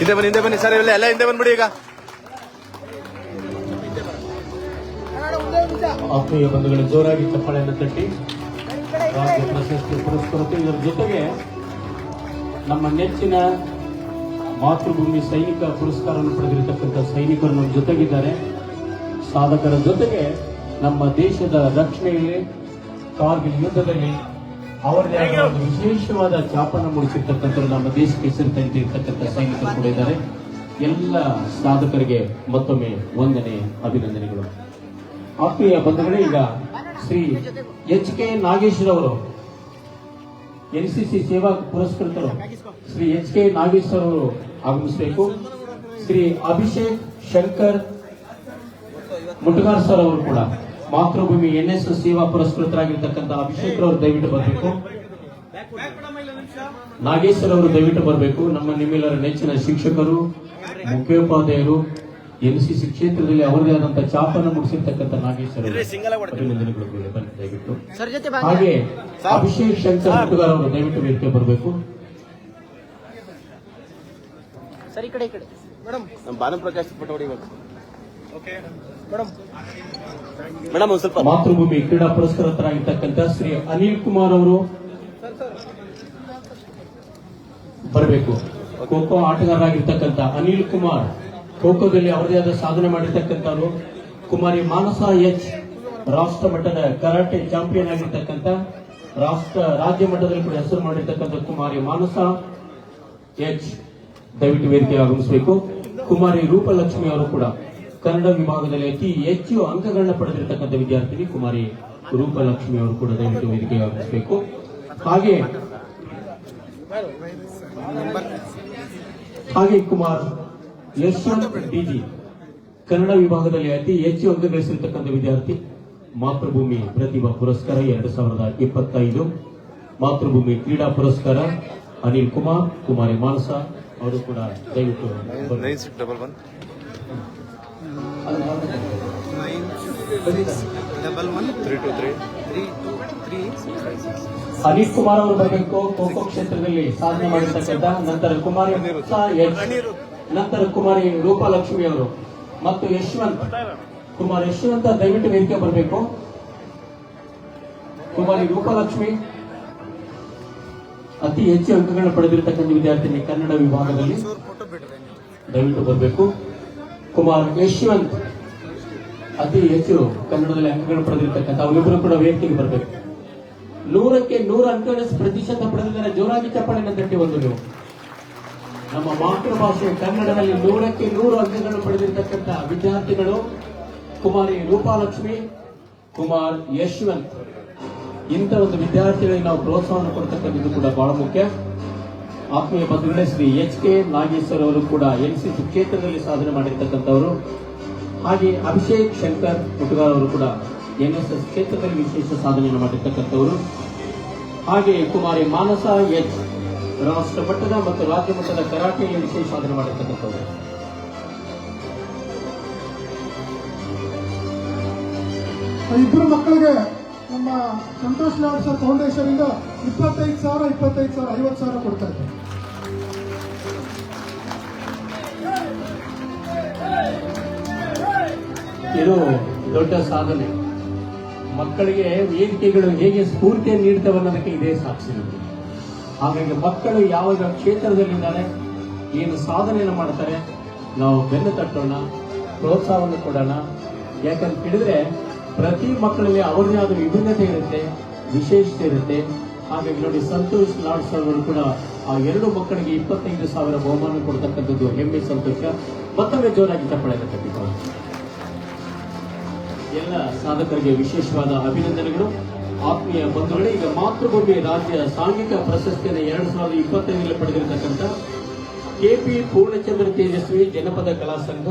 ಹಿಂದೆ ಬನ್ನಿ ಹಿಂದೆ ಬನ್ನಿ, ಸರ್, ಇಲ್ಲ ಎಲ್ಲ ಹಿಂದೆ ಬಂದ್ಬಿಡಿ ಈಗ. ಆತ್ಮೀಯ ಬಂಧುಗಳು, ಜೋರಾಗಿ ಚಪ್ಪಾಳೆಯನ್ನು ತಟ್ಟಿ. ರಾಜ್ಯ ಪ್ರಶಸ್ತಿ ಪುರಸ್ಕೃತ ಇದರ ಜೊತೆಗೆ ನಮ್ಮ ನೆಚ್ಚಿನ ಮಾತೃಭೂಮಿ ಸೈನಿಕ ಪುರಸ್ಕಾರವನ್ನು ಪಡೆದಿರತಕ್ಕಂಥ ಸೈನಿಕರು ನಮ್ಮ ಜೊತೆಗಿದ್ದಾರೆ. ಸಾಧಕರ ಜೊತೆಗೆ ನಮ್ಮ ದೇಶದ ರಕ್ಷಣೆಯಲ್ಲಿ ಕಾರ್ಗಿಲ್ ಯುದ್ಧದಲ್ಲಿ ಅವರದೇ ಒಂದು ವಿಶೇಷವಾದ ಚಾಪನ ಮೂಡಿಸಿರ್ತಕ್ಕಂಥ ನಮ್ಮ ದೇಶಕ್ಕೆ ಹೆಸರು ತಂದಿರ್ತಕ್ಕಂಥ ಸೈನಿಕರು ಕೂಡ ಇದ್ದಾರೆ. ಎಲ್ಲ ಸಾಧಕರಿಗೆ ಮತ್ತೊಮ್ಮೆ ವಂದನೆ ಅಭಿನಂದನೆಗಳು. ಆತ್ಮೀಯ ಬಂಧುಗಳೇ ಈಗ ಶ್ರೀ ಎಚ್ ಕೆ ನಾಗೇಶ್ವರ ಅವರು ಎನ್ಸಿಸಿ ಸೇವಾ ಪುರಸ್ಕೃತರು ಶ್ರೀ ಎಚ್ ಕೆ ನಾಗೇಶ್ವರ ಅವರು ಆಗಮಿಸಬೇಕು. ಶ್ರೀ ಅಭಿಷೇಕ್ ಶಂಕರ್ ಮುಟಗಾರ್ ಸರ್ ಅವರು ಕೂಡ. ಮಾತೃಭೂಮಿ ಎನ್ ಎಸ್ ಸೇವಾ ಪುರಸ್ಕೃತರಾಗಿರ್ತಕ್ಕಂಥ ಅಭಿಷೇಕ್ ಅವರು ದಯವಿಟ್ಟು ಬರಬೇಕು. ನಾಗೇಶ್ವರ ಅವರು ದಯವಿಟ್ಟು ಬರಬೇಕು. ನಮ್ಮ ನಿಮ್ಮೆಲ್ಲರ ನೆಚ್ಚಿನ ಶಿಕ್ಷಕರು ಮುಖ್ಯೋಪಾಧ್ಯಾಯರು ಎನ್ ಸಿ ಕ್ಷೇತ್ರದಲ್ಲಿ ಅವರದೇ ಆದಂತಹ ಚಾಪನ್ನು ಮುಗಿಸಿರ್ತಕ್ಕಂಥ ನಾಗೇಶ್ವರ ಅವರು. ದಯವಿಟ್ಟು. ಸರ್ ಜೊತೆ ಹಾಗೆ ಅಭಿಷೇಕ್ ಶಂಕರ್ ಹುಟ್ಟುಗಾರ ಅವರು ದಯವಿಟ್ಟು ವೇದಿಕೆ ಬರಬೇಕು. ಸರಿ ಈ ಕಡೆ ಈ ಕಡೆ. ನಮ್ಮ ಭಾನುಪ್ರಕಾಶ್ ಪಟೋಡಿ ಇವಾಗ. ಮೇಡಮ್. ಸ್ವಲ್ಪ. ಮಾತೃಭೂಮಿ ಕ್ರೀಡಾ ಪುರಸ್ಕೃತರಾಗಿರ್ತಕ್ಕಂಥ ಶ್ರೀ ಅನಿಲ್ ಕುಮಾರ್ ಅವರು ಬರಬೇಕು. ಖೋಖೋ ಆಟಗಾರರಾಗಿರ್ತಕ್ಕಂಥ ಅನಿಲ್ ಕುಮಾರ್ ಖೋಖೋದಲ್ಲಿ ಅವರದೇ ಆದ ಸಾಧನೆ ಮಾಡಿರ್ತಕ್ಕಂಥವರು. ಕುಮಾರಿ ಮಾನಸ ಎಚ್ ರಾಷ್ಟ್ರ ಮಟ್ಟದ ಕರಾಟೆ ಚಾಂಪಿಯನ್ ಆಗಿರ್ತಕ್ಕಂಥ ರಾಷ್ಟ್ರ ರಾಜ್ಯ ಮಟ್ಟದಲ್ಲಿ ಕೂಡ ಹೆಸರು ಮಾಡಿರ್ತಕ್ಕಂಥ ಕುಮಾರಿ ಮಾನಸ ಎಚ್ ದಯವಿಟ್ಟು ವೇದಿಕೆ ಆಗಮಿಸಬೇಕು ಕುಮಾರಿ ರೂಪಲಕ್ಷ್ಮಿ ಅವರು ಕೂಡ. ಕನ್ನಡ ವಿಭಾಗದಲ್ಲಿ ಅತಿ ಹೆಚ್ಚು ಅಂಕಗಳನ್ನ ಪಡೆದಿರತಕ್ಕಂಥ ವಿದ್ಯಾರ್ಥಿನಿ ಕುಮಾರಿ ರೂಪಲಕ್ಷ್ಮಿ ಅವರು ಕೂಡ ದಯವಿಟ್ಟು ವೇದಿಕೆ ಆಗಮಿಸಬೇಕು ಹಾಗೆ ಹಾಗೆ ಕುಮಾರ್ ಯಶವಂತ್ ಡಿಜಿ, ಕನ್ನಡ ವಿಭಾಗದಲ್ಲಿ ಅತಿ ಹೆಚ್ಚು ಅಂಕ ಗಳಿಸಿರ್ತಕ್ಕಂಥ ವಿದ್ಯಾರ್ಥಿ, ಮಾತೃಭೂಮಿ ಪ್ರತಿಭಾ ಪುರಸ್ಕಾರ ಎರಡು ಸಾವಿರದ ಇಪ್ಪತ್ತೈದು ಮಾತೃಭೂಮಿ ಕ್ರೀಡಾ ಪುರಸ್ಕಾರ ಅನಿಲ್ ಕುಮಾರ್, ಕುಮಾರಿ ಮಾನಸ, ಅವರು ಕೂಡ ದಯವಿಟ್ಟು. ಅನಿಲ್ ಕುಮಾರ್ ಅವರು ಬರಬೇಕು. ಖೋಖೋ ಕ್ಷೇತ್ರದಲ್ಲಿ ಸಾಧನೆ ಮಾಡಿರ್ತಕ್ಕಂಥ ನಂತರ ಕುಮಾರಿ ನಂತರ ಕುಮಾರಿ ರೂಪಲಕ್ಷ್ಮಿ ಅವರು ಮತ್ತು ಯಶವಂತ್. ಕುಮಾರ್, ಯಶವಂತ ದಯವಿಟ್ಟು ವೇದಿಕೆ ಬರಬೇಕು. ಕುಮಾರಿ ರೂಪಲಕ್ಷ್ಮಿ ಅತಿ ಹೆಚ್ಚು ಅಂಕಗಳನ್ನು ಪಡೆದಿರತಕ್ಕಂಥ ವಿದ್ಯಾರ್ಥಿನಿ ಕನ್ನಡ ವಿಭಾಗದಲ್ಲಿ. ದಯವಿಟ್ಟು ಬರಬೇಕು. ಕುಮಾರ್ ಯಶವಂತ್ ಅತಿ ಹೆಚ್ಚು ಕನ್ನಡದಲ್ಲಿ ಅಂಕಗಳನ್ನು ಪಡೆದಿರ್ತಕ್ಕಂಥ ಅವರಿಬ್ಬರು ಕೂಡ ವ್ಯಕ್ತಿಗೆ ಬರಬೇಕು. ನೂರಕ್ಕೆ ನೂರ ಅಂಕಗಳ ಪ್ರತಿಶತ ಪಡೆದಿದ್ದಾರೆ ಜೋರಾಗಿ ಚಪ್ಪಾಳೆಯನ್ನು ತಟ್ಟಿ ಒಂದು ನೀವು. ನಮ್ಮ ಮಾತೃಭಾಷೆ ಕನ್ನಡದಲ್ಲಿ ನೂರಕ್ಕೆ ನೂರು ಅಂಕಗಳನ್ನು ಪಡೆದಿರ್ತಕ್ಕಂಥ ವಿದ್ಯಾರ್ಥಿಗಳು ಕುಮಾರಿ ರೂಪಾಲಕ್ಷ್ಮಿ, ಕುಮಾರ್ ಯಶವಂತ್. ಇಂಥ ಒಂದು ವಿದ್ಯಾರ್ಥಿಗಳಿಗೆ ನಾವು ಪ್ರೋತ್ಸಾಹವನ್ನು ಕೊಡ್ತಕ್ಕಂಥದ್ದು ಕೂಡ ಬಹಳ ಮುಖ್ಯ. ಆತ್ಮೀಯ ಬಂಧುಗಳೇ, ಶ್ರೀ ಎಚ್ ಕೆ ನಾಗೇಶ್ವರ್ ಅವರು ಕೂಡ ಎನ್ ಸಿ ಕ್ಷೇತ್ರದಲ್ಲಿ ಸಾಧನೆ ಮಾಡಿರ್ತಕ್ಕಂಥವರು. ಹಾಗೆ ಅಭಿಷೇಕ್ ಶಂಕರ್ ಮುಟುಗಾರ್ ಅವರು ಕೂಡ ಎಸ್ ಕ್ಷೇತ್ರದಲ್ಲಿ ವಿಶೇಷ ಸಾಧನೆಯನ್ನು ಮಾಡಿರ್ತಕ್ಕಂಥವರು. ಹಾಗೆ ಕುಮಾರಿ ಮಾನಸ ಎಚ್ ರಾಷ್ಟ್ರ ಮಟ್ಟದ ಮತ್ತು ರಾಜ್ಯ ಮಟ್ಟದ ಕರಾಟೆಯಲ್ಲಿ ವಿಶೇಷ ಸಾಧನೆ ಮಾಡಿರ್ತಕ್ಕಂಥವರು. ಇಬ್ಬರು ಮಕ್ಕಳಿಗೆ ನಮ್ಮ ಸಂತೋಷ್ ಲಾಡ್ ಸರ್ ಫೌಂಡೇಶನ್ ಇಂದ ಇಪ್ಪತ್ತೈದು ಸಾವಿರ ಇಪ್ಪತ್ತೈದು ಸಾವಿರ, ಐವತ್ತು ಸಾವಿರ ಕೊಡ್ತಾ ಇದ್ದಾರೆ. ಇದು ದೊಡ್ಡ ಸಾಧನೆ. ಮಕ್ಕಳಿಗೆ ವೇದಿಕೆಗಳು ಹೇಗೆ ಸ್ಫೂರ್ತಿಯನ್ನು ನೀಡ್ತವೆ ಅನ್ನೋದಕ್ಕೆ ಇದೇ ಸಾಕ್ಷಿ ಹಾಗಾಗಿ ಮಕ್ಕಳು ಯಾವ ಕ್ಷೇತ್ರದಲ್ಲಿದ್ದಾರೆ, ಏನು ಸಾಧನೆಯನ್ನು ಮಾಡ್ತಾರೆ, ನಾವು ಬೆನ್ನು ತಟ್ಟೋಣ, ಪ್ರೋತ್ಸಾಹವನ್ನು ಕೊಡೋಣ. ಯಾಕಂತ ಹೇಳಿದ್ರೆ ಪ್ರತಿ ಮಕ್ಕಳಲ್ಲಿ ಅವರದೇ ಆದ ವಿಭಿನ್ನತೆ ಇರುತ್ತೆ, ವಿಶೇಷತೆ ಇರುತ್ತೆ. ಹಾಗಾಗಿ ನೋಡಿ, ಸಂತೋಷ್ ಲಾಡ್ಸ್ ಅವರು ಕೂಡ ಆ ಎರಡು ಮಕ್ಕಳಿಗೆ ಇಪ್ಪತ್ತೈದು ಸಾವಿರ ಬಹುಮಾನ ಕೊಡ್ತಕ್ಕಂಥದ್ದು ಹೆಮ್ಮೆ, ಸಂತೋಷ. ಮತ್ತೊಮ್ಮೆ ಜೋರಾಗಿ ಚಪ್ಪಳೆಯನ್ನು ತಟ್ಟಿಕೊಳ್ಳೋಣ ಎಲ್ಲ ಸಾಧಕರಿಗೆ ವಿಶೇಷವಾದ ಅಭಿನಂದನೆಗಳು. ಆತ್ಮೀಯ ಬಂಧುಗಳೇ, ಈಗ ಮಾತೃಭೂಮಿ ರಾಜ್ಯ ಸಾಂಘಿಕ ಪ್ರಶಸ್ತಿಯನ್ನು ಎರಡು ಸಾವಿರದ ಇಪ್ಪತ್ತೈದರಲ್ಲಿ ಪಡೆದಿರತಕ್ಕಂಥ ಕೆಪಿ ಪೂರ್ಣಚಂದ್ರ ತೇಜಸ್ವಿ ಜನಪದ ಕಲಾ ಸಂಘ,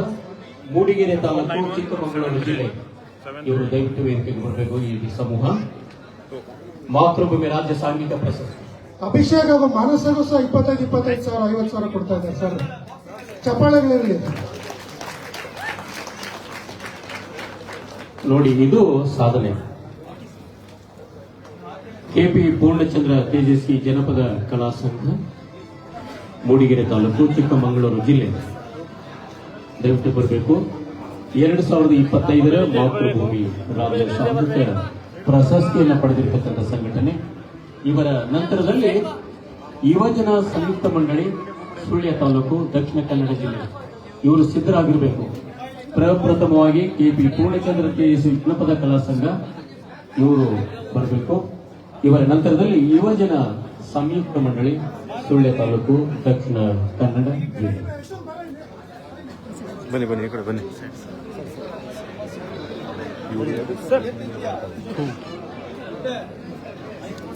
ಮೂಡಿಗೆರೆ ತಾಲೂಕು, ಚಿಕ್ಕಮಗಳೂರು ಜಿಲ್ಲೆ. ಇವರು ದಯವಿಟ್ಟು ವೇದಿಕೆಗೆ ಬರಬೇಕು ಈ ಸಮೂಹ. ಮಾತೃಭೂಮಿ ರಾಜ್ಯ ಸಾಂಘಿಕ ಪ್ರಶಸ್ತಿ. ಅಭಿಷೇಕ್ ಅವರು ಮಾನಸಗೂ ಸಹ ಇಪ್ಪತ್ತೈದು ಇಪ್ಪತ್ತೈದು ಸಾವಿರ ಐವತ್ತು ಸಾವಿರ ಕೊಡ್ತಾ ಇದ್ದಾರೆ ಸರ್. ಚಪ್ಪಾಳೆಗಳಿರಲಿ. ನೋಡಿ ಇದು ಸಾಧನೆ. ಕೆಪಿ ಪೂರ್ಣಚಂದ್ರ ತೇಜಸ್ವಿ ಜನಪದ ಕಲಾ ಸಂಘ ಮೂಡಿಗೆರೆ ತಾಲೂಕು ಚಿಕ್ಕಮಗಳೂರು ಜಿಲ್ಲೆ. ದಯವಿಟ್ಟು ಬರಬೇಕು. ಎರಡು ಸಾವಿರದ ಇಪ್ಪತ್ತೈದರ ಮಾತೃಭೂಮಿ ರಾಜ್ಯ ಸಾಹಿತ್ಯ ಪ್ರಶಸ್ತಿಯನ್ನು ಪಡೆದಿರತಕ್ಕಂಥ ಸಂಘಟನೆ. ಇವರ ನಂತರದಲ್ಲಿ ಯುವಜನ ಸಂಯುಕ್ತ ಮಂಡಳಿ ಸುಳ್ಯ ತಾಲೂಕು ದಕ್ಷಿಣ ಕನ್ನಡ ಜಿಲ್ಲೆ. ಇವರು ಸಿದ್ಧರಾಗಿರಬೇಕು. ಪ್ರಪ್ರಥಮವಾಗಿ ಕೆಪಿ ಪೂರ್ಣಚಂದ್ರ ಕೆಎಸಿ ಜನಪದ ಕಲಾ ಸಂಘ ಇವರು ಬರಬೇಕು. ಇವರ ನಂತರದಲ್ಲಿ ಯುವಜನ ಸಂಯುಕ್ತ ಮಂಡಳಿ ಸುಳ್ಯ ತಾಲೂಕು ದಕ್ಷಿಣ ಕನ್ನಡ ಜಿಲ್ಲೆ. ಬನ್ನಿ ಬನ್ನಿ, ಈ ಬನ್ನಿ.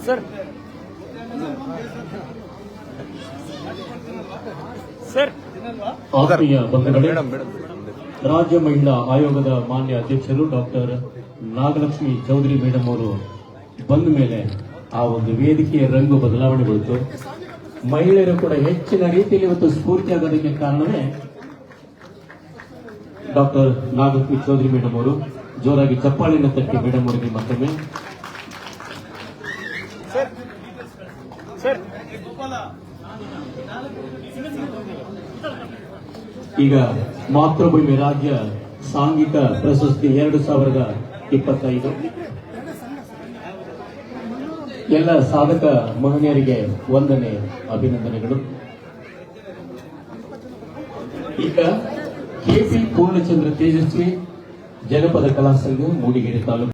ಸರ್. ಸರ್. ಆತ್ಮೀಯ ಬಂಧುಗಳೇ ರಾಜ್ಯ ಮಹಿಳಾ ಆಯೋಗದ ಮಾನ್ಯ ಅಧ್ಯಕ್ಷರು ಡಾಕ್ಟರ್ ನಾಗಲಕ್ಷ್ಮಿ ಚೌಧರಿ ಮೇಡಮ್ ಅವರು ಬಂದ ಮೇಲೆ ಆ ಒಂದು ವೇದಿಕೆಯ ರಂಗು ಬದಲಾವಣೆಗೊಳ್ತು. ಮಹಿಳೆಯರು ಕೂಡ ಹೆಚ್ಚಿನ ರೀತಿಯಲ್ಲಿ ಇವತ್ತು ಸ್ಫೂರ್ತಿಯಾಗೋದಕ್ಕೆ ಕಾರಣವೇ ಡಾಕ್ಟರ್ ನಾಗಲಕ್ಷ್ಮಿ ಚೌಧರಿ ಮೇಡಮ್ ಅವರು. ಜೋರಾಗಿ ಚಪ್ಪಾಳಿನ ತಟ್ಟಿ ಮೇಡಮ್ ಅವರಿಗೆ ಮತ್ತೊಮ್ಮೆ. ಈಗ ಮಾತೃಭೂಮಿ ರಾಜ್ಯ ಸಾಂಘಿಕ ಪ್ರಶಸ್ತಿ ಎರಡು ಸಾವಿರದ ಇಪ್ಪತ್ತೈದು. ಎಲ್ಲ ಸಾಧಕ ಮಹನೀಯರಿಗೆ ವಂದನೆ ಅಭಿನಂದನೆಗಳು. ಈಗ ಕೆಪಿ ಪೂರ್ಣಚಂದ್ರ ತೇಜಸ್ವಿ ಜನಪದ ಕಲಾ ಸಂಘ ಮೂಡಿಗೆರೆ ತಾಲೂಕು